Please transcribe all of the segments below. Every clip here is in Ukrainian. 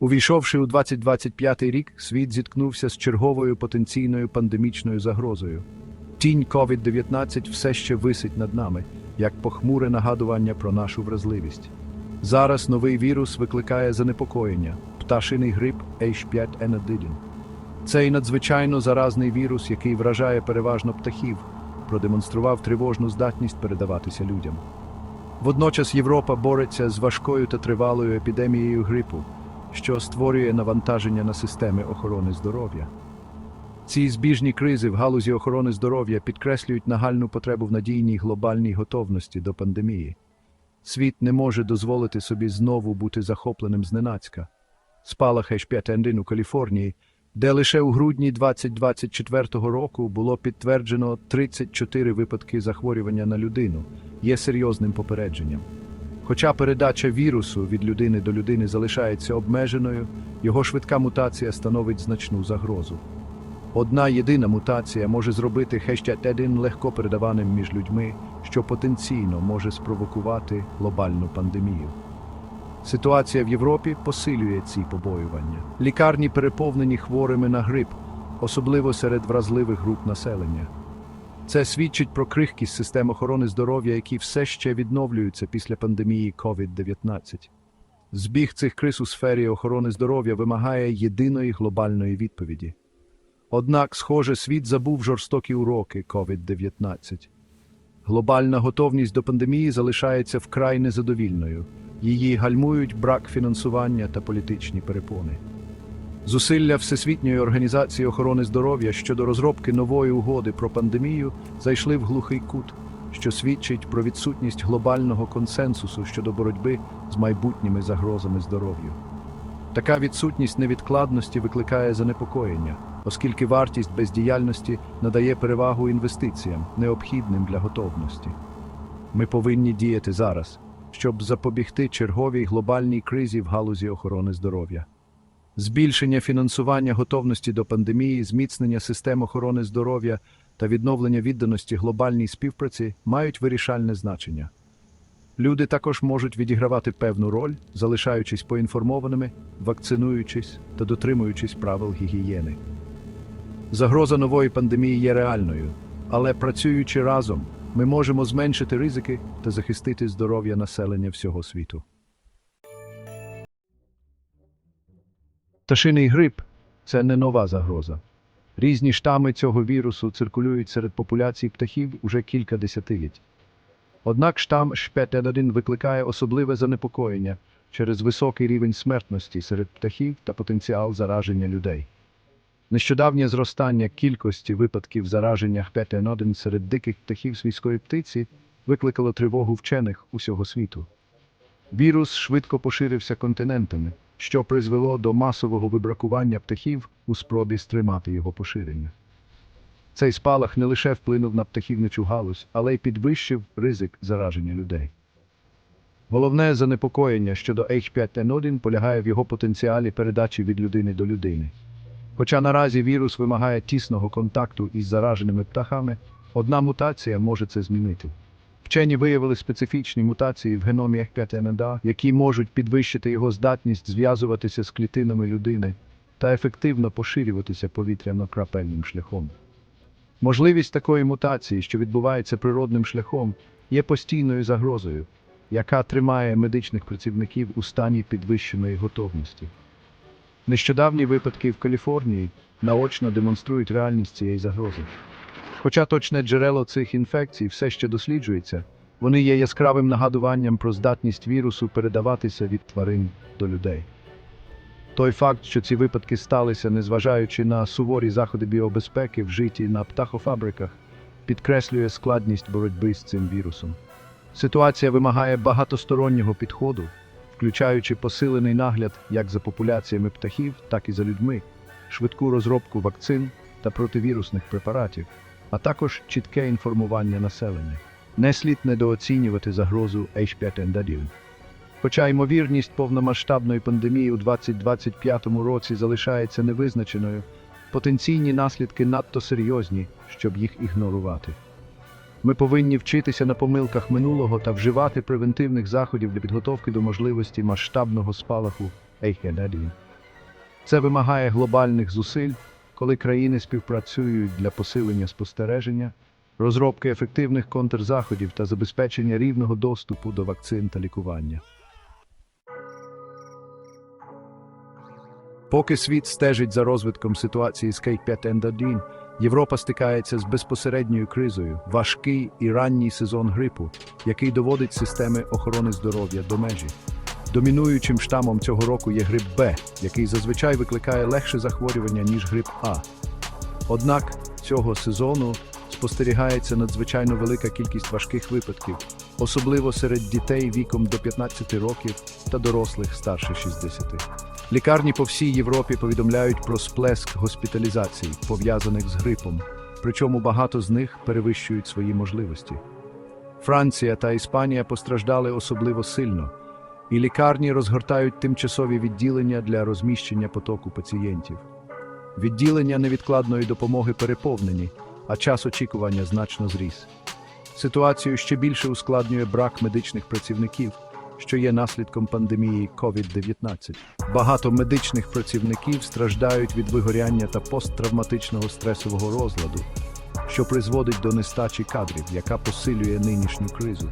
Увійшовши у 2025 рік, світ зіткнувся з черговою потенційною пандемічною загрозою. Тінь COVID-19 все ще висить над нами, як похмуре нагадування про нашу вразливість. Зараз новий вірус викликає занепокоєння пташиний грип H5N1. Цей надзвичайно заразний вірус, який вражає переважно птахів, продемонстрував тривожну здатність передаватися людям. Водночас Європа бореться з важкою та тривалою епідемією грипу, що створює навантаження на системи охорони здоров'я. Ці збіжні кризи в галузі охорони здоров'я підкреслюють нагальну потребу в надійній глобальній готовності до пандемії. Світ не може дозволити собі знову бути захопленим зненацька. Спалах H5N1 у Каліфорнії, де лише у грудні 2024 року було підтверджено 34 випадки захворювання на людину, є серйозним попередженням. Хоча передача вірусу від людини до людини залишається обмеженою, його швидка мутація становить значну загрозу. Одна єдина мутація може зробити H5N1 легко передаваним між людьми, що потенційно може спровокувати глобальну пандемію. Ситуація в Європі посилює ці побоювання. Лікарні переповнені хворими на грип, особливо серед вразливих груп населення. Це свідчить про крихкість систем охорони здоров'я, які все ще відновлюються після пандемії COVID-19. Збіг цих криз у сфері охорони здоров'я вимагає єдиної глобальної відповіді. Однак, схоже, світ забув жорстокі уроки COVID-19. Глобальна готовність до пандемії залишається вкрай незадовільною. Її гальмують брак фінансування та політичні перепони. Зусилля Всесвітньої організації охорони здоров'я щодо розробки нової угоди про пандемію зайшли в глухий кут, що свідчить про відсутність глобального консенсусу щодо боротьби з майбутніми загрозами здоров'ю. Така відсутність невідкладності викликає занепокоєння, оскільки вартість бездіяльності надає перевагу інвестиціям, необхідним для готовності. Ми повинні діяти зараз, щоб запобігти черговій глобальній кризі в галузі охорони здоров'я. Збільшення фінансування готовності до пандемії, зміцнення систем охорони здоров'я та відновлення відданості глобальній співпраці мають вирішальне значення. Люди також можуть відігравати певну роль, залишаючись поінформованими, вакцинуючись та дотримуючись правил гігієни. Загроза нової пандемії є реальною, але працюючи разом, ми можемо зменшити ризики та захистити здоров'я населення всього світу. Пташиний грип це не нова загроза. Різні штами цього вірусу циркулюють серед популяцій птахів уже кілька десятиліть. Однак штам H5N1 викликає особливе занепокоєння через високий рівень смертності серед птахів та потенціал зараження людей. Нещодавнє зростання кількості випадків зараження H5N1 серед диких птахів свійської птиці викликало тривогу вчених усього світу. Вірус швидко поширився континентами, що призвело до масового вибракування птахів у спробі стримати його поширення. Цей спалах не лише вплинув на птахівничу галузь, але й підвищив ризик зараження людей. Головне занепокоєння щодо H5N1 полягає в його потенціалі передачі від людини до людини. Хоча наразі вірус вимагає тісного контакту із зараженими птахами, одна мутація може це змінити. Вчені виявили специфічні мутації в геномі H5N1, які можуть підвищити його здатність зв'язуватися з клітинами людини та ефективно поширюватися повітряно-крапельним шляхом. Можливість такої мутації, що відбувається природним шляхом, є постійною загрозою, яка тримає медичних працівників у стані підвищеної готовності. Нещодавні випадки в Каліфорнії наочно демонструють реальність цієї загрози. Хоча точне джерело цих інфекцій все ще досліджується, вони є яскравим нагадуванням про здатність вірусу передаватися від тварин до людей. Той факт, що ці випадки сталися, незважаючи на суворі заходи біобезпеки вжиті на птахофабриках, підкреслює складність боротьби з цим вірусом. Ситуація вимагає багатостороннього підходу, включаючи посилений нагляд як за популяціями птахів, так і за людьми, швидку розробку вакцин та противірусних препаратів, а також чітке інформування населення. Не слід недооцінювати загрозу H5N1. Хоча ймовірність повномасштабної пандемії у 2025 році залишається невизначеною, потенційні наслідки надто серйозні, щоб їх ігнорувати. Ми повинні вчитися на помилках минулого та вживати превентивних заходів для підготовки до можливості масштабного спалаху H1N1. Це вимагає глобальних зусиль, коли країни співпрацюють для посилення спостереження, розробки ефективних контрзаходів та забезпечення рівного доступу до вакцин та лікування. Поки світ стежить за розвитком ситуації з K5N1, Європа стикається з безпосередньою кризою, важкий і ранній сезон грипу, який доводить системи охорони здоров'я до межі. Домінуючим штамом цього року є грип Б, який зазвичай викликає легше захворювання, ніж грип А. Однак цього сезону спостерігається надзвичайно велика кількість важких випадків, особливо серед дітей віком до 15 років та дорослих старше 60. Лікарні по всій Європі повідомляють про сплеск госпіталізацій, пов'язаних з грипом, причому багато з них перевищують свої можливості. Франція та Іспанія постраждали особливо сильно, і лікарні розгортають тимчасові відділення для розміщення потоку пацієнтів. Відділення невідкладної допомоги переповнені, а час очікування значно зріс. Ситуацію ще більше ускладнює брак медичних працівників, що є наслідком пандемії COVID-19. Багато медичних працівників страждають від вигоряння та посттравматичного стресового розладу, що призводить до нестачі кадрів, яка посилює нинішню кризу.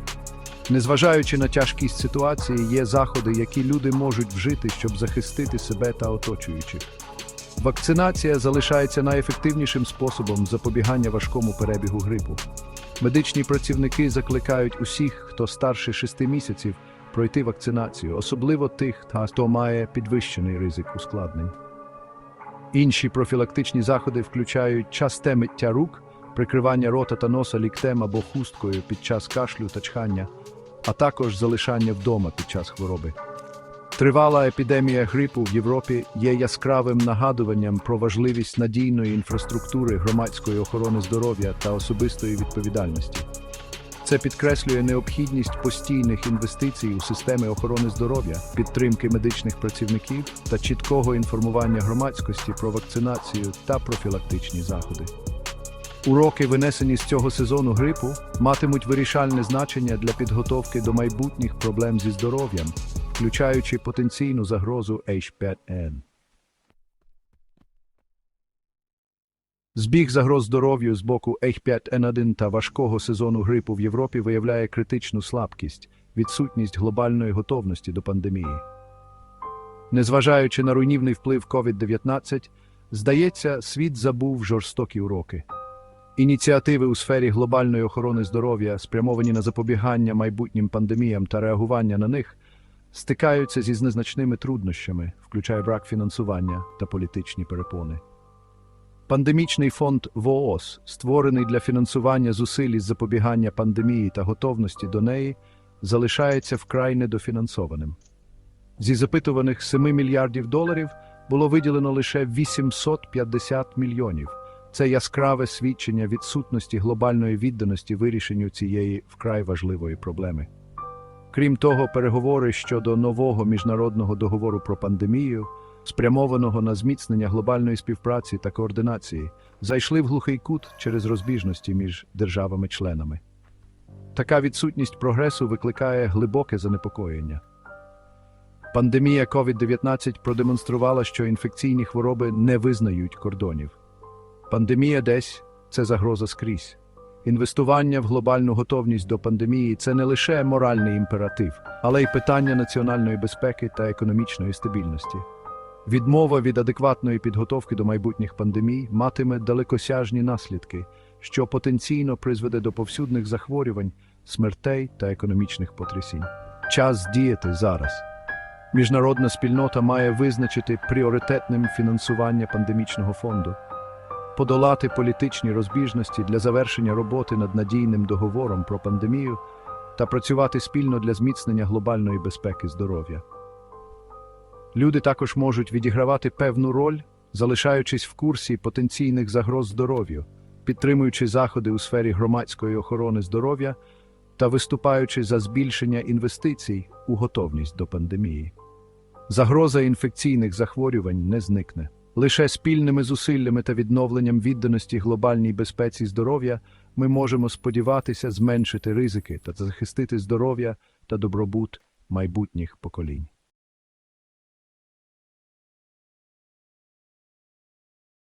Незважаючи на тяжкість ситуації, є заходи, які люди можуть вжити, щоб захистити себе та оточуючих. Вакцинація залишається найефективнішим способом запобігання важкому перебігу грипу. Медичні працівники закликають усіх, хто старше 6 місяців, пройти вакцинацію, особливо тих, хто має підвищений ризик ускладнень. Інші профілактичні заходи включають часте миття рук, прикривання рота та носа ліктем або хусткою під час кашлю та чхання, а також залишання вдома під час хвороби. Тривала епідемія грипу в Європі є яскравим нагадуванням про важливість надійної інфраструктури громадської охорони здоров'я та особистої відповідальності. Це підкреслює необхідність постійних інвестицій у системи охорони здоров'я, підтримки медичних працівників та чіткого інформування громадськості про вакцинацію та профілактичні заходи. Уроки, винесені з цього сезону грипу, матимуть вирішальне значення для підготовки до майбутніх проблем зі здоров'ям, включаючи потенційну загрозу H5N. Збіг загроз здоров'ю з боку H5N1 та важкого сезону грипу в Європі виявляє критичну слабкість, відсутність глобальної готовності до пандемії. Незважаючи на руйнівний вплив COVID-19, здається, світ забув жорстокі уроки. Ініціативи у сфері глобальної охорони здоров'я, спрямовані на запобігання майбутнім пандеміям та реагування на них, стикаються зі незначними труднощами, включаючи брак фінансування та політичні перепони. Пандемічний фонд ВООЗ, створений для фінансування зусиль із запобігання пандемії та готовності до неї, залишається вкрай недофінансованим. Зі запитуваних 7 мільярдів доларів було виділено лише 850 мільйонів. Це яскраве свідчення відсутності глобальної відданості вирішенню цієї вкрай важливої проблеми. Крім того, переговори щодо нового міжнародного договору про пандемію, спрямованого на зміцнення глобальної співпраці та координації, зайшли в глухий кут через розбіжності між державами-членами. Така відсутність прогресу викликає глибоке занепокоєння. Пандемія COVID-19 продемонструвала, що інфекційні хвороби не визнають кордонів. Пандемія десь це загроза скрізь. Інвестування в глобальну готовність до пандемії це не лише моральний імператив, але й питання національної безпеки та економічної стабільності. Відмова від адекватної підготовки до майбутніх пандемій матиме далекосяжні наслідки, що потенційно призведе до повсюдних захворювань, смертей та економічних потрясінь. Час діяти зараз. Міжнародна спільнота має визначити пріоритетним фінансування пандемічного фонду подолати політичні розбіжності для завершення роботи над надійним договором про пандемію та працювати спільно для зміцнення глобальної безпеки здоров'я. Люди також можуть відігравати певну роль, залишаючись в курсі потенційних загроз здоров'ю, підтримуючи заходи у сфері громадської охорони здоров'я та виступаючи за збільшення інвестицій у готовність до пандемії. Загроза інфекційних захворювань не зникне. Лише спільними зусиллями та відновленням відданості глобальній безпеці здоров'я ми можемо сподіватися зменшити ризики та захистити здоров'я та добробут майбутніх поколінь.